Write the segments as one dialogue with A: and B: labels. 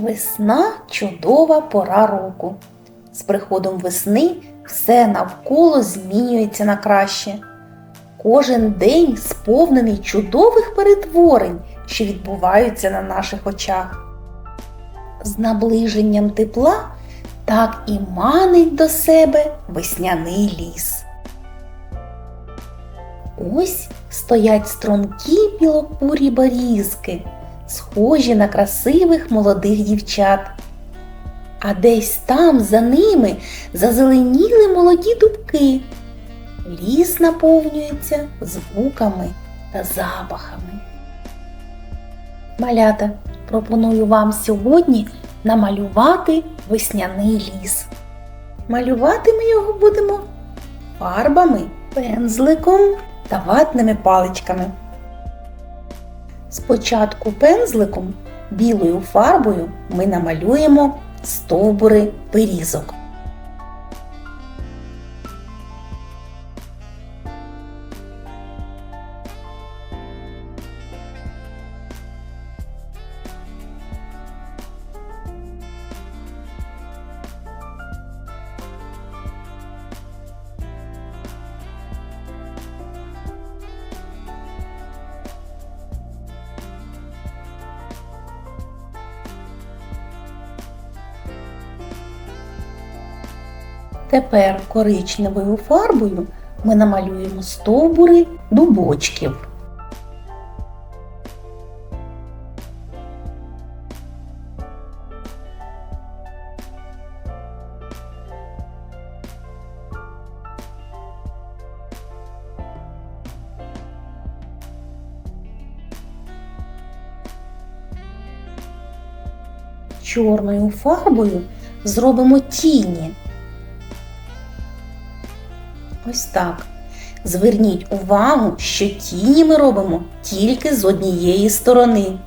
A: Весна чудова пора року. З приходом весни все навколо змінюється на краще. Кожен день сповнений чудових перетворень, що відбуваються на наших очах. З наближенням тепла так і манить до себе весняний ліс. Ось стоять стрункі білокурі берізки, схожі на красивих молодих дівчат. А десь там за ними зазеленіли молоді дубки. Ліс наповнюється звуками та запахами. Малята, пропоную вам сьогодні намалювати весняний ліс. Малювати ми його будемо фарбами, пензликом та ватними паличками. Спочатку пензликом білою фарбою ми намалюємо стовбури берізок. Тепер коричневою фарбою ми намалюємо стовбури дубочків. Чорною фарбою зробимо тіні. Ось так. Зверніть увагу, що тіні ми робимо тільки з однієї сторони.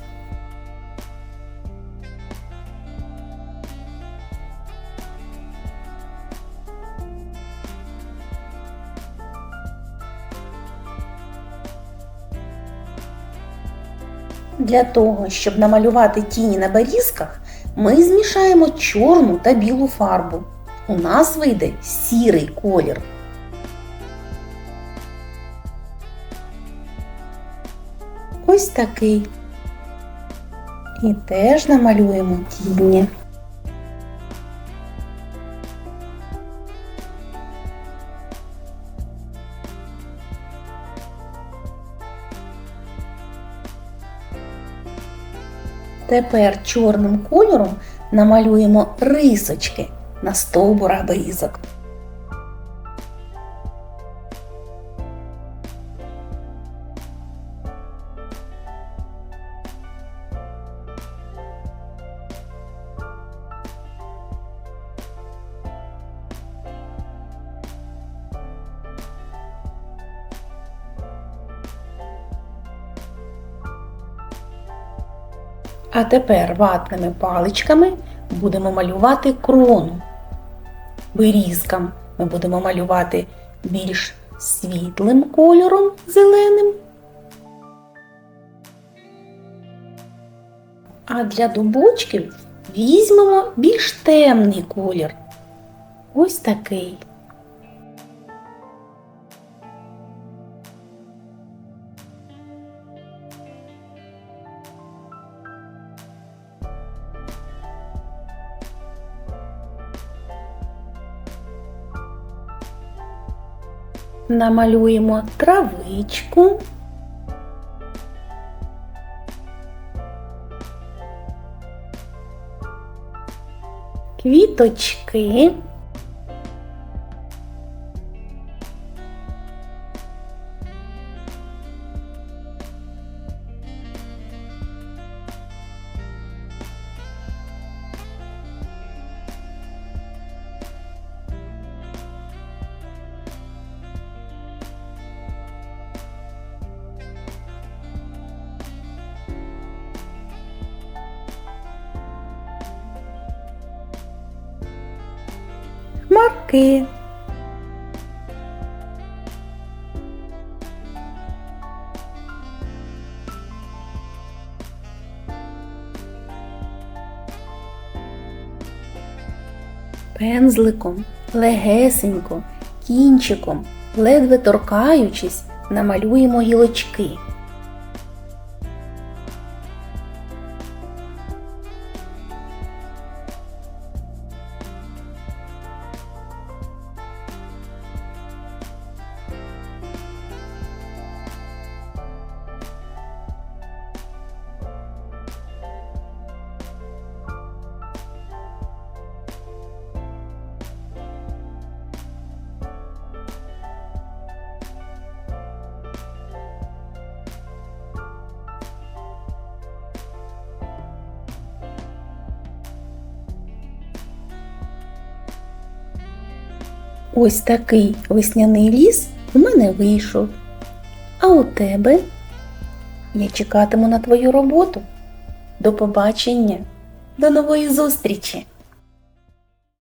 A: Для того, щоб намалювати тіні на берізках, ми змішаємо чорну та білу фарбу. У нас вийде сірий колір. Ось такий. І теж намалюємо тіні. Тепер чорним кольором намалюємо рисочки на стовбурах берізок. А тепер ватними паличками будемо малювати крону. Берізкам ми будемо малювати більш світлим кольором зеленим. А для дубочків візьмемо більш темний колір. Ось такий. Намалюємо травичку. Квіточки. Марки, Пензликом, легесенько, кінчиком, ледве торкаючись, намалюємо гілочки. Ось такий весняний ліс у мене вийшов. А у тебе? Я чекатиму на твою роботу. До побачення, до нової зустрічі!